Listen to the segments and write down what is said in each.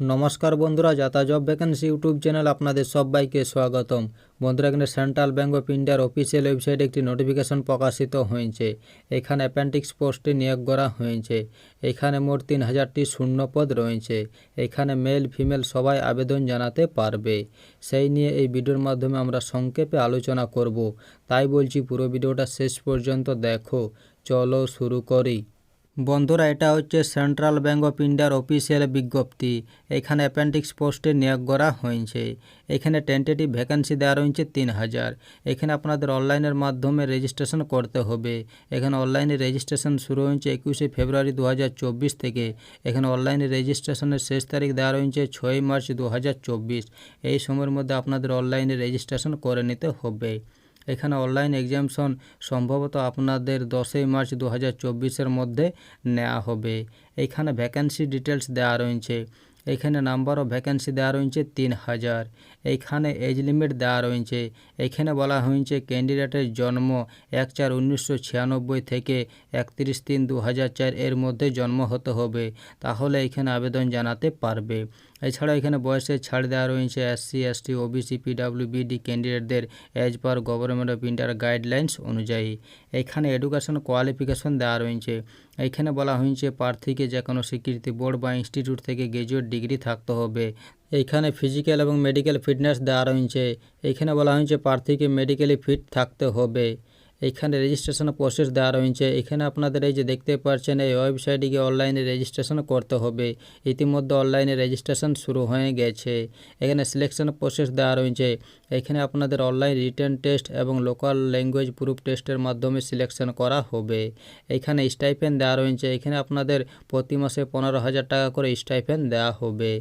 নমস্কার বন্ধুরা, যাতা জব ভ্যাকেন্সি ইউটিউব চ্যানেল আপনাদের সবাইকে স্বাগতম। বন্ধুরা, এখানে সেন্ট্রাল ব্যাঙ্ক অফ ইন্ডিয়ার অফিসিয়াল ওয়েবসাইটে একটি নোটিফিকেশন প্রকাশিত হয়েছে। এখানে অ্যাপেন্ডিক্স পোস্টে নিয়োগ করা হয়েছে। এখানে মোট তিন হাজারটি শূন্যপদ রয়েছে। এখানে মেল ফিমেল সবাই আবেদন জানাতে পারবে। সেই নিয়ে এই ভিডিওর মাধ্যমে আমরা সংক্ষেপে আলোচনা করব। তাই বলছি, পুরো ভিডিওটা শেষ পর্যন্ত দেখো। চলো শুরু করি। বন্ধুরা, এটা হচ্ছে সেন্ট্রাল ব্যাঙ্ক অফ ইন্ডিয়ার অফিসিয়াল বিজ্ঞপ্তি। এখানে অ্যাপেন্ডিক্স পোস্টে নিয়োগ করা হয়েছে। এখানে টেন্টেটিভ ভ্যাকেন্সি দেওয়া রয়েছে তিন হাজার। এখানে আপনাদের অনলাইনের মাধ্যমে রেজিস্ট্রেশন করতে হবে। এখানে অনলাইনে রেজিস্ট্রেশন শুরু হয়েছে একুশে ফেব্রুয়ারি দু হাজার চব্বিশ থেকে। এখানে অনলাইনে রেজিস্ট্রেশনের শেষ তারিখ দেওয়া রয়েছে ছয় মার্চ দু হাজার চব্বিশ। এই সময়ের মধ্যে আপনাদের অনলাইনে রেজিস্ট্রেশন করে নিতে হবে। এখানে অনলাইন এক্সামশন সম্ভবত আপনাদের দশই মার্চ দু হাজার মধ্যে নেওয়া হবে। এখানে ভ্যাকেন্সি ডিটেলস দেওয়া রয়েছে। এখানে নাম্বার অফ ভ্যাকেন্সি দেওয়া রয়েছে তিন হাজার। এইখানে এজ লিমিট দেওয়া রয়েছে। এখানে বলা হয়েছে ক্যান্ডিডেটের জন্ম এক চার উনিশশো থেকে একত্রিশ তিন দু এর মধ্যে জন্ম হতে হবে। তাহলে এখানে আবেদন জানাতে পারবে। এছাড়া এখানে বয়সের ছাড় দেওয়া রয়েছে SC, ST, OBC, PW, BD ক্যান্ডিডেটদের age per government of ইন্ডিয়ার গাইডলাইন্স অনুযায়ী। এখানে এডুকেশন কোয়ালিফিকেশন দেওয়া রয়েছে। এইখানে বলা হয়েছে প্রার্থীকে যে কোনো স্বীকৃতি বোর্ড বা ইনস্টিটিউট থেকে গ্র্যাজুয়েট ডিগ্রি থাকতে হবে। এইখানে ফিজিক্যাল এবং মেডিকেল ফিটনেস দেওয়া রয়েছে। এইখানে বলা হয়েছে প্রার্থীকে মেডিকেলি ফিট থাকতে হবে। এইখানে রেজিস্ট্রেশন প্রসেস দেওয়া রয়েছে। এখানে আপনাদের এই যে দেখতে পাচ্ছেন, এই ওয়েবসাইটে গিয়ে অনলাইনে রেজিস্ট্রেশন করতে হবে। ইতিমধ্যে অনলাইনে রেজিস্ট্রেশন শুরু হয়ে গেছে। এখানে সিলেকশন প্রসেস দেওয়া রয়েছে। এখানে আপনাদের অনলাইন রিটার্ন টেস্ট এবং লোকাল ল্যাঙ্গুয়েজ প্রুফ টেস্টের মাধ্যমে সিলেকশন করা হবে। এখানে স্টাইফেন দেওয়া রয়েছে। এখানে আপনাদের প্রতি মাসে পনেরো হাজার টাকা করে স্টাইফেন দেওয়া হবে।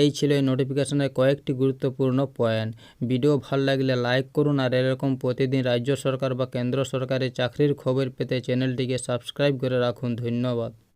এই ছিল এই নোটিফিকেশনের কয়েকটি গুরুত্বপূর্ণ পয়েন্ট ভিডিও ভালো লাগলে লাইক করুন আর এরকম প্রতিদিন রাজ্য সরকার বা কেন্দ্র সরকারের চাকরির খবর পেতে চ্যানেলটিকে সাবস্ক্রাইব করে রাখুন। ধন্যবাদ।